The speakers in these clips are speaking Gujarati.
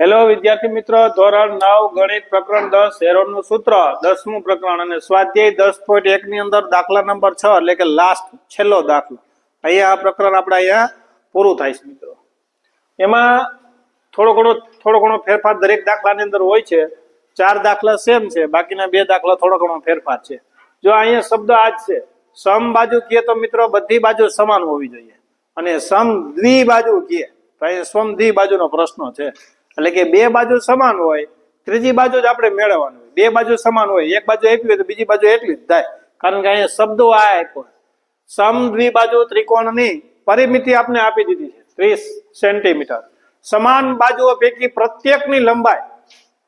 હેલો વિદ્યાર્થી મિત્રો. ધોરણ નવ, ગણિત પ્રકરણ દસ હેરોનનું સૂત્ર. દસમું પ્રકરણ અને સ્વાધ્યાય દસ પોઈન્ટ એક ની અંદર દાખલા નંબર છ, એટલે કે લાસ્ટ છેલ્લો દાખલો. અહીંયા આ પ્રકરણ આપણે અહીંયા પૂરું થાય છે મિત્રો. એમાં થોડો ઘણો થોડો ઘણો ફેરફાર દરેક દાખલાની અંદર હોય છે. ચાર દાખલા સેમ છે, બાકીના બે દાખલા થોડો ઘણો ફેરફાર છે. જો અહીંયા શબ્દ આ જ છે. સમ બાજુ કીએ તો મિત્રો બધી બાજુ સમાન હોવી જોઈએ. અને સમ દ્વિ બાજુ કીએ તો અહીંયા સમ દ્વિ બાજુનો પ્રશ્ન છે. એટલે કે બે બાજુ સમાન હોય, ત્રીજી બાજુ જ આપણે મેળવવાનું હોય. બે બાજુ સમાન હોય, એક બાજુ આપી હોય તો બીજી બાજુ એટલી જ થાય. કારણ કે અહીંયા શબ્દો આ આપ્યો. સમ દ્વિબાજુ ત્રિકોણની પરિમિતિ આપણે આપી દીધી છે, ત્રીસ સેન્ટીમીટર. સમાન બાજુઓ પૈકી પ્રત્યેકની લંબાઈ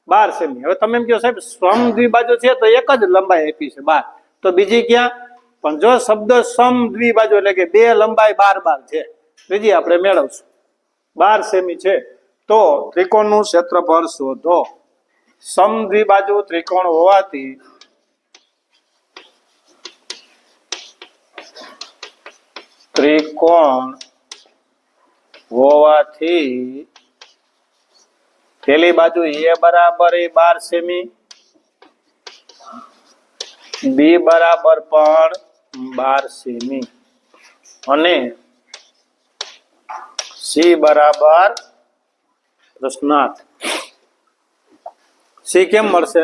બાર સેમી. હવે તમે એમ કહો, સાહેબ, સમ દ્વિબાજુ છે તો એક જ લંબાઈ આપી છે, બાર. તો બીજી ક્યાં? પણ જો શબ્દ સમ દ્વિબાજુ એટલે કે બે લંબાઈ બાર બાર છે, ત્રીજી આપણે મેળવશું. બાર સેમી છે. તો ત્રિકોણનું ક્ષેત્રફળ શોધો. સમ દ્વિબાજુ ત્રિકોણ હોવાથી ત્રિકોણ હોવાથી પેલી બાજુ એ બરાબર એ બાર સેમી, બી બરાબર પણ બાર સેમી. અને સી બરાબર પ્રશ્નાર્થ સી કેમ મળશે?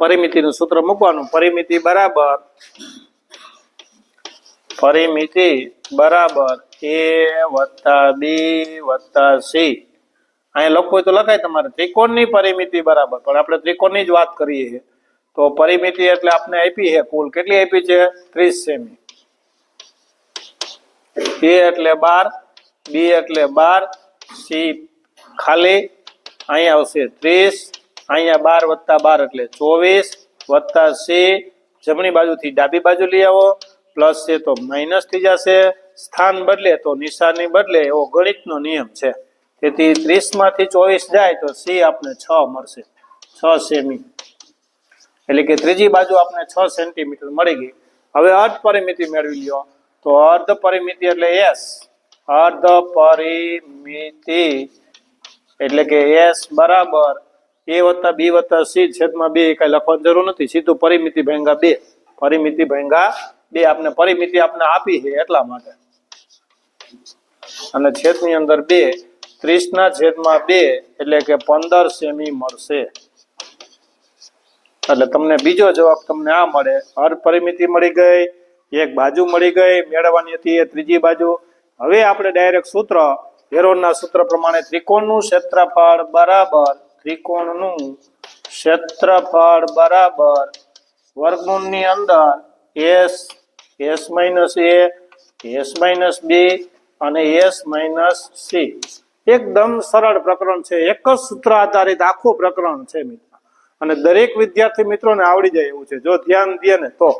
પરિમિતિનું સૂત્ર મૂકવાનું. પરિમિતિ બરાબર. પરિમિતિ બરાબર. એ વત્તા બી વત્તા સી. અહીંયા લખવું તો લખાય તમારે. ત્રિકોણની પરિમિતિ બરાબર. પણ આપણે ત્રિકોણની જ વાત કરીએ તો પરિમિતિ એટલે આપણે આપી છે કુલ. કેટલી આપી છે? ત્રીસ સેમી. એ એટલે બાર, બી એટલે બાર, સી ખાલી અહીંયા આવશે ત્રીસ, અહીંયા બાર વત્તા બાર એટલે ચોવીસ, વત્તા સી, જમણી બાજુથી ડાબી બાજુ લઈ આવો, પ્લસ છે તો માઇનસ થઈ જશે, સ્થાન બદલે તો નિશાની બદલે, એવો ગણિતનો નિયમ છે. તેથી ત્રીસમાંથી ચોવીસ જાય તો સી આપણે છ મળશે, છ સેમી. એટલે કે ત્રીજી બાજુ આપણે છ સેન્ટીમીટર મળી ગઈ. હવે અર્ધ પરિમિતિ મેળવી લ્યો. તો અર્ધ પરિમિતિ એટલે એસ. અર્ધ પરિમિતિ એટલે કે એસ બરાબર, એ વત્તા બી વત્તા સી છેદમાં બે કઈ લખવાની જરૂર નથી. સીધું પરિમિતિ ભેંગા બે, પરિમિતિ ભેંગા બે. આપને પરિમિતિ આપને આપી છે એટલા માટે. અને છેદની અંદર બે ત્રીસ ના છેદમાં બે, એટલે કે પંદર સેમી મળશે. એટલે તમને બીજો જવાબ તમને આ મળે. હર પરિમિતિ મળી ગઈ, એક બાજુ મળી ગઈ, મેળવવાની હતી એ ત્રીજી બાજુ. હવે આપણે ડાયરેક્ટ સૂત્ર હેરોનના સૂત્ર પ્રમાણે ત્રિકોણનું ક્ષેત્રફળ બરાબર, ત્રિકોણનું ક્ષેત્રફળ બરાબર વર્ગમૂળની અંદર S S minus A, S minus B અને એસ માઇનસ સી. એકદમ સરળ પ્રકરણ છે. એક જ સૂત્ર આધારિત આખું પ્રકરણ છે, મિત્રો. અને દરેક વિદ્યાર્થી મિત્રોને આવડી જાય એવું છે. જો ધ્યાન દે ને તો.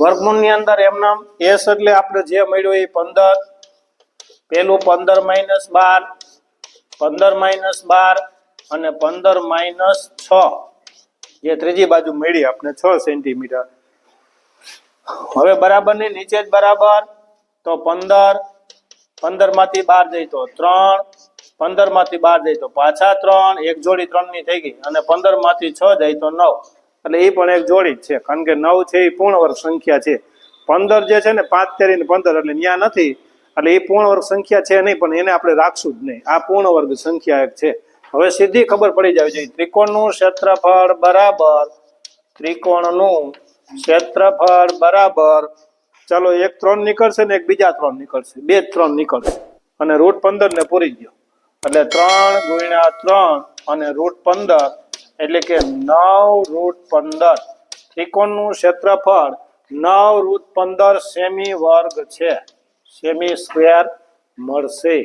વર્ગમૂળની અંદર એમના એસ એટલે આપણે જે મળ્યું એ પંદર પેલું પંદર માઇનસ બાર, પંદર માઇનસ બાર અને પંદર માઇનસ છ. જે ત્રીજી બાજુ મળી આપણે છ સેન્ટીમીટર હવે બરાબરની નીચે જ બરાબર, તો પંદર પંદરમાંથી બાર જઈ તો ત્રણ પંદરમાંથી બાર જાય તો પાછા ત્રણ, એક જોડી ત્રણની થઈ ગઈ અને પંદરમાંથી છ જાય તો નવ. એટલે એ પણ એક જોડી જ છે, કારણ કે નવ છે એ પૂર્ણ વર્ષ સંખ્યા છે. પંદર જે છે ને, પાંચ તેરી પંદર, એટલે ન્યા નથી. એટલે એ પૂર્ણ વર્ગ સંખ્યા છે નહીં, પણ એને આપણે રાખશું જ નહીં. આ પૂર્ણ વર્ગ સંખ્યા એક છે. હવે સીધી ખબર પડી જાય છે. ત્રિકોણનું ક્ષેત્રફળ બરાબર, ત્રિકોણનું ક્ષેત્રફળ બરાબર. ચાલો, એક ત્રણ નીકળશે ને એક બીજા ત્રણ નીકળશે. બે ત્રણ નીકળશે. અને રૂટ પંદર ને પૂરી ગયો. એટલે ત્રણ ગુણ્યા ત્રણ અને રૂટ પંદર, એટલે કે નવ રૂટ પંદર. ત્રિકોણનું ક્ષેત્રફળ નવ રૂટ પંદર સેમી વર્ગ છે. સેમી સ્ક્વેર મળશે.